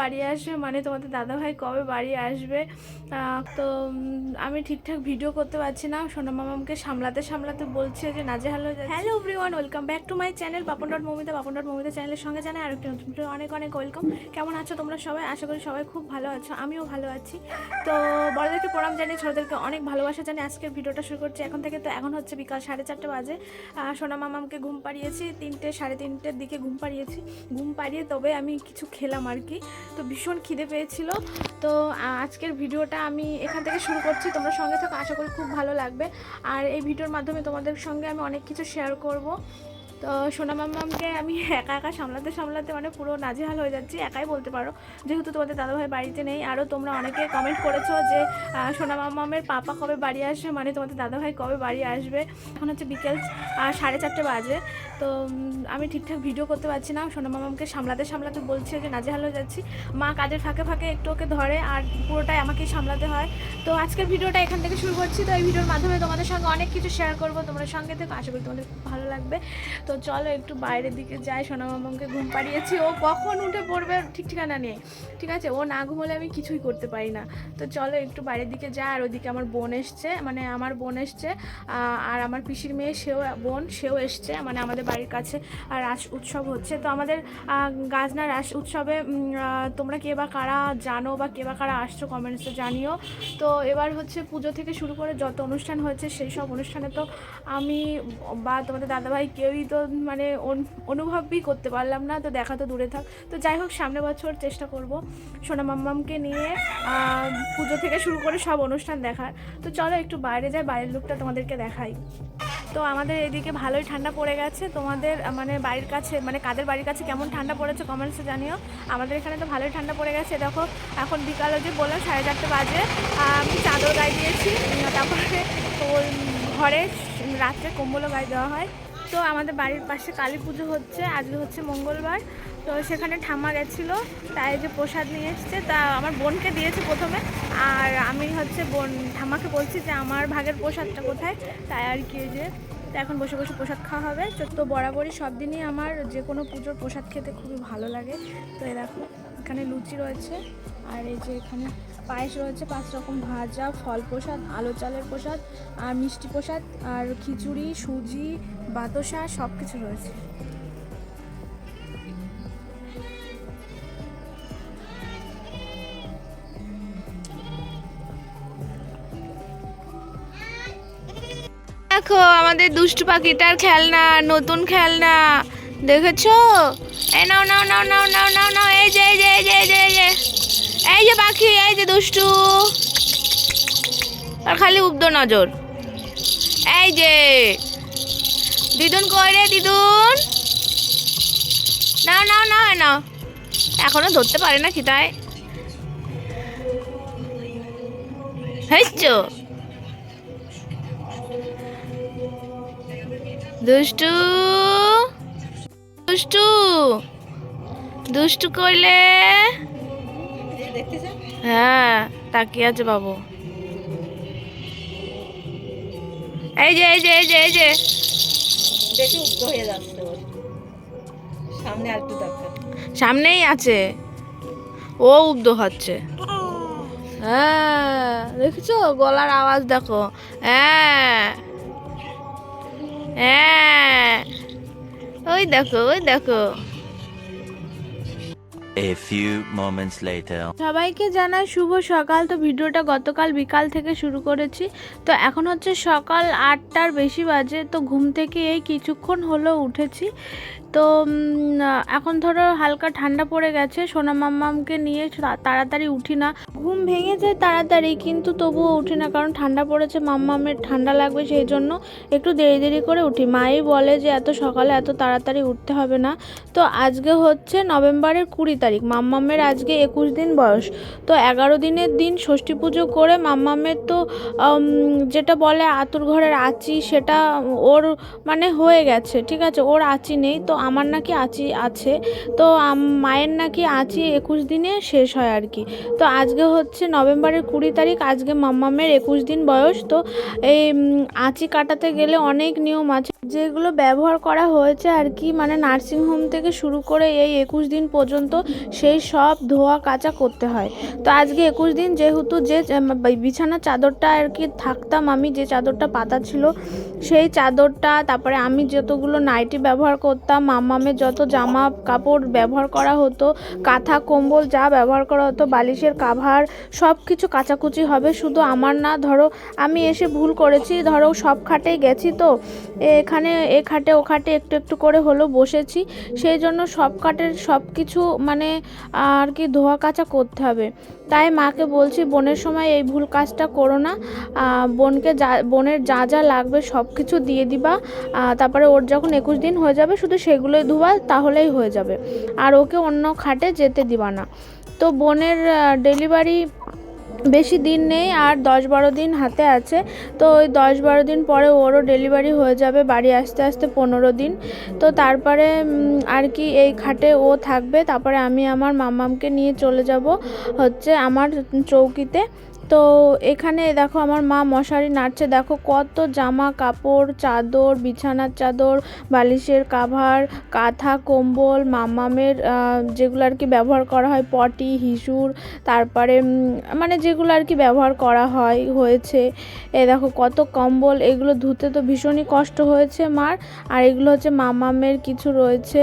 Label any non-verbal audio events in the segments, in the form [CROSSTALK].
বাড়ি আসবে? মানে তোমাদের দাদাভাই কবে বাড়ি আসবে? তো আমি ঠিকঠাক ভিডিও করতে পারছি না। সোনা মামামকে সামলাতে সামলাতে বলছে যে নাজেহাল হয়ে যাচ্ছে। Hello everyone welcome back to my channel Papon dot Mamita Papon dot Mamita চ্যানেলের সঙ্গে জানাই আরেকটি নতুন অনেক অনেক ওয়েলকাম কেমন আছো তোমরা সবাই? আশা করি সবাই খুব ভালো আছো, আমিও ভালো আছি। তো, বড়দেরকে প্রণাম জানিয়ে ছোটদেরকে অনেক ভালোবাসা জানিয়ে আজকের ভিডিওটা শুরু করছি। এখন থেকে তো এখন হচ্ছে বিকাল সাড়ে চারটে বাজে। সোনা মামামকে ঘুম পাড়িয়েছি, তিনটে, সাড়ে তিনটের দিকে ঘুম পাড়িয়েছি। ঘুম পাড়িয়ে তবে আমি কিছু খেলাম আর কি। তো ভীষণ খিদে পেয়েছিল। তো আজকের ভিডিওটা আমি এখান থেকে শুরু করছি। তোমরা সঙ্গে থাকো, আশা করি খুব ভালো লাগবে। আর এই ভিডিওর মাধ্যমে তোমাদের সঙ্গে আমি অনেক কিছু শেয়ার করব। তো সোনা মামামকে আমি [LAUGHS] একা একা সামলাতে সামলাতে মানে পুরো নাজেহাল হয়ে যাচ্ছি, একাই বলতে পারো। যেহেতু তোমাদের দাদাভাই বাড়িতে নেই আরও তোমরা অনেকে কমেন্ট করেছ যে সোনা মামামের পাপা কবে বাড়ি আসবে মানে তোমাদের দাদাভাই কবে বাড়ি আসবে। এখন হচ্ছে বিকেল সাড়ে চারটে বাজে। তো আমি ঠিকঠাক ভিডিও করতে পারছি না। সোনা মামামকে সামলাতে সামলাতে বলছে যে, নাজেহাল হয়ে যাচ্ছি। মা কাজের ফাঁকে ফাঁকে একটু ওকে ধরে আর পুরোটাই আমাকেই সামলাতে হয়। তো আজকের ভিডিওটা এখান থেকে শুরু করছি। তো এই ভিডিওর মাধ্যমে তোমাদের সঙ্গে অনেক কিছু শেয়ার করব। তোমরা সঙ্গে থেকে। আশা করি তোমাদের ভালো লাগবে। তো চলো একটু বাইরের দিকে যাই। সোনা মামামকে ঘুম পাড়িয়েছি। ও কখন উঠে পড়বে ঠিক ঠিকানা নেই। ঠিক আছে? ও না ঘুমোলে আমি কিছুই করতে পারি না। তো চলো একটু বাইরের দিকে যাই। আর ওদিকে আমার বোন এসছে। মানে আমার বোন এসছে। আর আমার পিসির মেয়ে, সেও বোন, সেও এসছে। মানে আমাদের বাড়ির কাছে রাস উৎসব হচ্ছে। তো আমাদের গাজনা রাস উৎসবে তোমরা কে বা কারা জানো বা কে বা কারা আসছো কমেন্টসে জানিও। তো এবার হচ্ছে পুজো থেকে শুরু করে যত অনুষ্ঠান হয়েছে, সেই সব অনুষ্ঠানে তো আমি বা তোমাদের দাদাভাই কেউই তো মানে অনু- অনুভবই করতে পারলাম না, তো দেখা তো দূরে থাক। তো যাই হোক সামনে বছর চেষ্টা করব সোনা মাম্মামকে নিয়ে পুজো থেকে শুরু করে সব অনুষ্ঠান দেখার। তো চলো একটু বাইরে যাই, বাইরের লুকটা তোমাদেরকে দেখাই। তো আমাদের এদিকে ভালোই ঠান্ডা পড়ে গেছে। তোমাদের মানে বাড়ির কাছে মানে কাদের বাড়ির কাছে কেমন ঠান্ডা পড়েছে কমেন্টসে জানিও। আমাদের এখানে তো ভালোই ঠান্ডা পড়ে গেছে। দেখো, এখন বিকালে যে বললাম সাড়ে চারটে বাজে। আমি চাদর গায়ে দিয়েছি। তারপরে ওই ঘরে রাত্রে কম্বলও গায়ে দেওয়া হয়। তো আমাদের বাড়ির পাশে কালী পুজো হচ্ছে, আজকে হচ্ছে মঙ্গলবার। তো সেখানে ঠাম্মা গেছিল, তাই যে প্রসাদ নিয়ে এসছে। তা আমার বোনকে দিয়েছে প্রথমে, আর আমি হচ্ছে বোন, ঠাম্মাকে বলছি যে আমার ভাগের প্রসাদটা কোথায়? তাই আর কি যে, তো এখন বসে বসে প্রসাদ খাওয়া হবে। তো বরাবরই সব দিনই আমার যে কোনো পুজোর প্রসাদ খেতে খুবই ভালো লাগে। তো এই দেখো, এখানে লুচি রয়েছে, আর এই যে এখানে পায়েস রয়েছে, পাঁচ রকম ভাজা, ফল প্রসাদ, আলো চালের প্রসাদ, আর মিষ্টি প্রসাদ, আর খিচুড়ি, সুজি বাতাসা সব কিছু রয়েছে। দেখো, আমাদের দুষ্টু পাখিটার খেলনা, নতুন খেলনা। দেখেছ? এই নাও নাও নাও নাও নাও নাও নাও, এই যে এই যে এই যে এই যে এই যে। এই যে পাখি, এই যে দুষ্টু। আর খালি উব্দ নজর। এই যে। দিদুন কই রে দিদুন? নাও নাও নাও নাও। এখনও ধরতে পারে না খিতায় হয়েছো? দুষ্টু দুষ্টু দুষ্টু কইলে? হ্যাঁ তাকিয়ে আছে বাবু। এই যে এই যে এই যে এই যে। বেশি উগ্র হয়ে যাচ্ছে সামনে আর দরকার সামনেই আছে। ও উব্দ হচ্ছে। হ্যাঁ দেখছ? গলার আওয়াজ দেখো। হ্যাঁ। হ্যাঁ। ওই দেখো ওই দেখো। A few moments later. সবাইকে জানাই শুভ সকাল। তো ভিডিওটা গতকাল বিকাল থেকে শুরু করেছি। তো এখন হচ্ছে সকাল আটটার বেশি বাজে। তো ঘুম থেকে এই কিছুক্ষণ হলো উঠেছি। তো এখন ধরো হালকা ঠান্ডা পড়ে গেছে, সোনা মাম্মামকে নিয়ে তাড়াতাড়ি উঠি না। ঘুম ভেঙে যায় তাড়াতাড়ি, কিন্তু তবুও উঠি না, কারণ ঠান্ডা পড়েছে, মাম্মামের ঠান্ডা লাগবে সেই জন্য একটু দেরি দেরি করে উঠি। মাই বলে যে, এত সকালে এত তাড়াতাড়ি উঠতে হবে না। তো আজকে হচ্ছে নভেম্বরের কুড়ি তারিখ, মাম্মামের আজকে একুশ দিন বয়স। তো এগারো দিনের দিন ষষ্ঠী পুজো করে মাম্মামের তো যেটা বলে আতুর ঘরের আচি, সেটা ওর মানে হয়ে গেছে, ঠিক আছে? ওর আচি নেই, তো আমার নাকি আচি আছে তো মায়ের নাকি আচি একুশ দিনে শেষ হয় আর কি। তো আজকে হচ্ছে নভেম্বরের কুড়ি তারিখ আজকে মাম্মামের একুশ দিন বয়স তো এই আঁচি কাটাতে গেলে অনেক নিয়ম আছে। যেগুলো ব্যবহার করা হয়েছে আর কি মানে নার্সিংহোম থেকে শুরু করে এই একুশ দিন পর্যন্ত সেই সব ধোয়া কাচা করতে হয়। তো আজকে একুশ দিন যেহেতু যে উম, বিছানার চাদরটা আর কি থাকতাম আমি যে চাদরটা পাতা ছিল সেই চাদরটা তারপরে আমি যতগুলো নাইটি ব্যবহার করতাম মামামের যত জামা কাপড় ব্যবহার করা হতো, কাঁথা, কম্বল যা ব্যবহার করা হতো, বালিশের কাভার সব কিছু কাচাকুচি হবে। শুধু আমার না, ধরো, আমি এসে ভুল করেছি, ধরো, সব খাটেই গেছি তো। এখানে, এ খাটে, ও খাটে একটু একটু করে হলো, বসেছি। সেই জন্য সব খাটের সব কিছু মানে আর কি ধোয়া কাচা করতে হবে। তাই মাকে বলছি, বোনের সময় এই ভুল কাজটা করো না। বোনকে যা, বোনের যা যা লাগবে সব কিছু দিয়ে দিবা। তারপরে ওর যখন একুশ দিন হয়ে যাবে, শুধু সেগুলোই ধোয়া, তাহলেই হয়ে যাবে। আর ওকে অন্য খাটে যেতে দিবা না। তো বোনের ডেলিভারি বেশি দিন নেই আর দশ বারো দিন হাতে আছে। তো ওই দশ বারো দিন পরে ওরও ডেলিভারি হয়ে যাবে বাড়ি আসতে আসতে পনেরো দিন। তো তারপরে আর কি এই খাটে ও থাকবে। তারপরে আমি আমার মামামকে নিয়ে চলে যাব হচ্ছে আমার চৌকিতে। তো এখানে দেখো আমার মা মশারি নাড়ছে। দেখো কত জামা কাপড়, চাদর, বিছানার চাদর, বালিশের কাভার, কাঁথা, কম্বল, মামামের যেগুলো আর কি ব্যবহার করা হয়, পটি, হিসুর, তারপরে মানে যেগুলো আর কি ব্যবহার করা হয়, হয়েছে। এ দেখো কত কম্বল, এগুলো ধুতে তো ভীষণই কষ্ট হয়েছে মার। আর এগুলো হচ্ছে মামামের কিছু রয়েছে।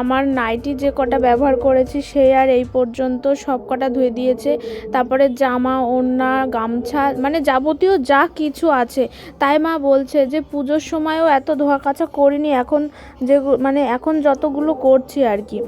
আমার নাইটি যে কটা ব্যবহার করেছি, সে আর এই পর্যন্ত সব কটা ধুয়ে দিয়েছে। তারপরে জামা ওড়না, গামছা মানে যাবতীয় যা কিছু আছে। তাই মা বলছে যে পুজোর সময়ও এত ধোয়া কাচা করিনি, এখন যে মানে এখন যতগুলো করছি আর কি।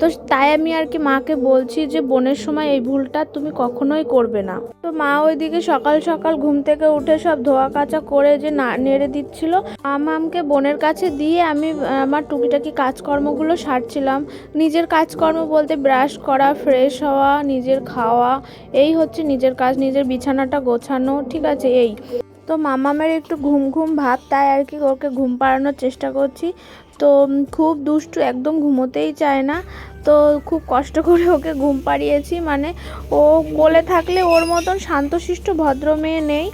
তো তাই আমি আর কি মাকে বলছি যে বোনের সময় এই ভুলটা তুমি কখনোই করবে না। তো মা ওইদিকে সকাল সকাল ঘুম থেকে উঠে সব ধোয়া কাচা করে যে না, নেড়ে দিচ্ছিল। আমামকে বোনের কাছে দিয়ে আমি, আমার টুকিটাকি কাজকর্মগুলো সারছিলাম। নিজের কাজকর্ম বলতে ব্রাশ করা, ফ্রেশ হওয়া, নিজের খাওয়া, এই হচ্ছে নিজের কাজ, নিজের বিছানাটা গোছানো, ঠিক আছে, এই। তো মামামের একটু ঘুম ঘুম ভাব, তাই আর কি ওকে ঘুম পাড়ানোর চেষ্টা করছি। তো খুব দুষ্টু, একদম ঘুমোতেই চায় না। তো খুব কষ্ট করে ওকে ঘুম পাড়িয়েছি মানে ও কোলে থাকলে ওর মতন শান্তশিষ্ট ভদ্র মেয়ে নেই।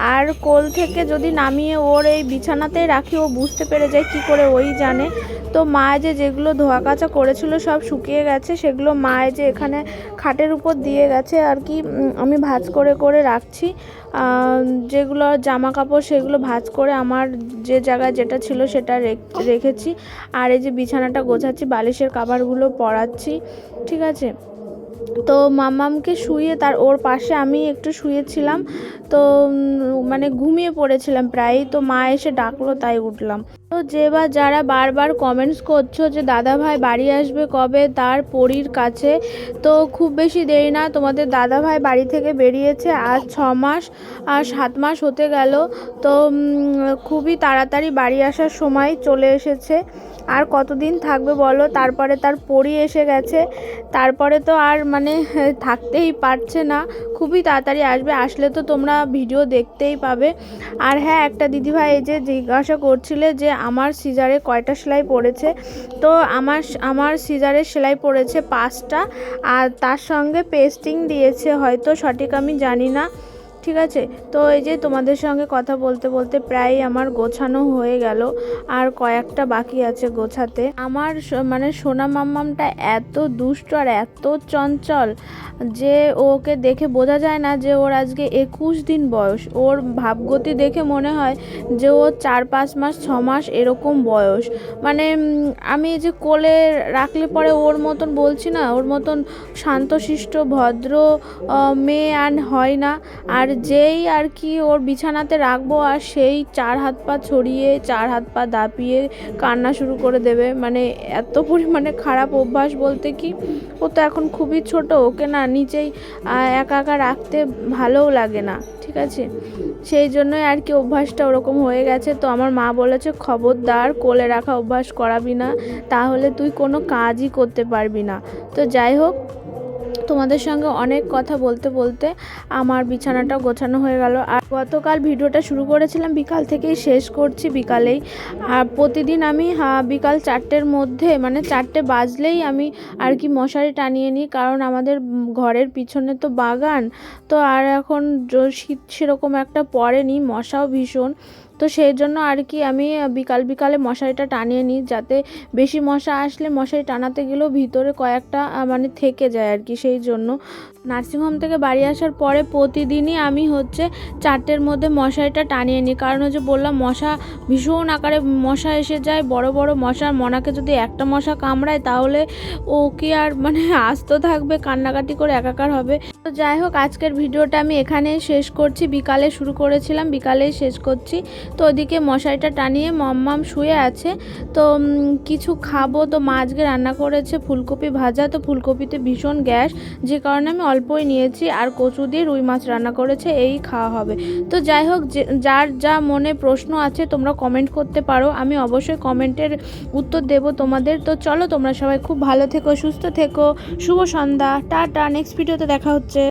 আর কোল থেকে যদি নামিয়ে ওর এই বিছানাতে রাখি, ও বুঝতে পেরে যায় কি করে ওই জানে। তো মা যে যেগুলো ধোয়া কাচা করেছিল সব শুকিয়ে গেছে, সেগুলো মা যে এখানে খাটের উপর দিয়ে গেছে আর কি আমি ভাঁজ করে করে রাখছি। যেগুলো জামা কাপড় সেগুলো ভাঁজ করে আমার যে জায়গায় যেটা ছিল সেটা রেখ- রেখেছি। আর এই যে বিছানাটা গোছাচ্ছি, বালিশের কাভারগুলো পরাচ্ছি, ঠিক আছে? তো মামামকে শুয়ে তার ওর পাশে আমি একটু শুয়েছিলাম। তো মানে ঘুমিয়ে পড়েছিলাম প্রায়ই তো মা এসে ডাকলো, তাই উঠলাম। তো যে বা যারা বারবার কমেন্টস করছ যে, দাদা ভাই বাড়ি আসবে কবে? তার পরীর কাছে। তো খুব বেশি দেরি না, তোমাদের দাদা ভাই বাড়ি থেকে বেরিয়েছে আজ ছ মাস, আর সাত মাস হতে গেল। তো খুবই তাড়াতাড়ি বাড়ি আসার সময় চলে এসেছে। আর কতদিন থাকবে বলো? তারপরে তার পরি এসে গেছে। তারপরে তো আর মানে থাকতেই পারছে না। খুবই তাড়াতাড়ি আসবে। আসলে তো তোমরা ভিডিও দেখতেই পাবে। আর হ্যাঁ একটা দিদিভাই এই যে জিজ্ঞাসা করছিলে যে আমার সিজারে কয়টা সেলাই পড়েছে? তো আমার আমার সিজারের সেলাই পড়েছে পাঁচটা। আর তার সঙ্গে পেস্টিং দিয়েছে, হয়তো সঠিক আমি জানি না। ঠিক আছে? তো এই যে তোমাদের সঙ্গে কথা বলতে বলতে প্রায় আমার গোছানো হয়ে গেল। আর কয়েকটা বাকি আছে গোছাতে। আমার মানে সোনা মাম্মামটা এত দুষ্ট আর এত চঞ্চল যে ওকে দেখে বোঝা যায় না যে ওর আজকে একুশ দিন বয়স। ওর ভাবগতি দেখে মনে হয় যে ও চার, পাঁচ মাস, ছ মাস এরকম বয়স। মানে আমি যে কোলে রাখলে পরে ওর মতন বলছি না, ওর মতন শান্তশিষ্ট, ভদ্র মেয়ে আর হয় না। আর যেই আর কি ওর বিছানাতে রাখব আর সেই চার হাত পা ছড়িয়ে, চার হাত পা দাপিয়ে কান্না শুরু করে দেবে। মানে এত পরিমাণে খারাপ অভ্যাস বলতে কি, ও তো এখন খুবই ছোট, ওকে না নিচেই একা একা রাখতে ভালোও লাগে না, ঠিক আছে? সেই জন্যই আর কি অভ্যাসটা ওরকম হয়ে গেছে। তো আমার মা বলেছে, খবরদার, কোলে রাখা অভ্যাস করাবি না, তাহলে তুই কোনো কাজই করতে পারবি না। তো যাই হোক তোমাদের সঙ্গে অনেক কথা বলতে বলতে আমার বিছানাটা গোছানো হয়ে গেল। আর গতকাল ভিডিওটা শুরু করেছিলাম, বিকাল থেকেই শেষ করছি বিকালেই। আর প্রতিদিন আমি বিকাল চারটের মধ্যে মানে চারটে বাজলেই আমি আর কি মশারি টানিয়ে নিই, কারণ আমাদের ঘরের পিছনে তো বাগান। তো আর এখন শীত সেরকম একটা পড়েনি, মশাও ভীষণ। তো সেই জন্য আর কি আমি বিকাল বিকালে মশারিটা টানিয়ে নিই, যাতে বেশি মশা আসলে মশারি টানাতে গেলেও ভিতরে কয়েকটা মানে থেকে যায় আর কি সেই জন্য। নার্সিংহোম থেকে বাড়ি আসার পরে প্রতিদিনই আমি হচ্ছে চারটের মধ্যে মশারিটা টানিয়ে নিই। কারণ হচ্ছে বললাম, মশা ভীষণ আকারে মশা এসে যায়, বড় বড় মশার। মনাকে যদি একটা মশা কামড়ায়, তাহলে ও কি আর মানে [LAUGHS] আস্ত থাকবে, কান্নাকাটি করে একাকার হবে। তো যাই হোক, আজকের ভিডিওটা আমি এখানেই শেষ করছি। বিকালে শুরু করেছিলাম, বিকালেই শেষ করছি। তো ওদিকে মশারিটা টানিয়ে মম্মাম শুয়ে আছে। তো কিছু খাব। তো মা আজকে রান্না করেছে ফুলকপি ভাজা। তো ফুলকপিতে ভীষণ গ্যাস, যে কারণে আমি অল্পই নিয়েছি আর কচু দিয়ে রুই মাছ রান্না করেছে, এই খাওয়া হবে। তো যাই হোক যার যা মনে প্রশ্ন আছে তোমরা কমেন্ট করতে পারো, আমি অবশ্যই কমেন্টের উত্তর দেব তোমাদের। তো চলো, তোমরা সবাই খুব ভালো থেকো, সুস্থ থেকো, শুভ সন্ধ্যা টা টা নেক্সট ভিডিওতে দেখা হচ্ছে।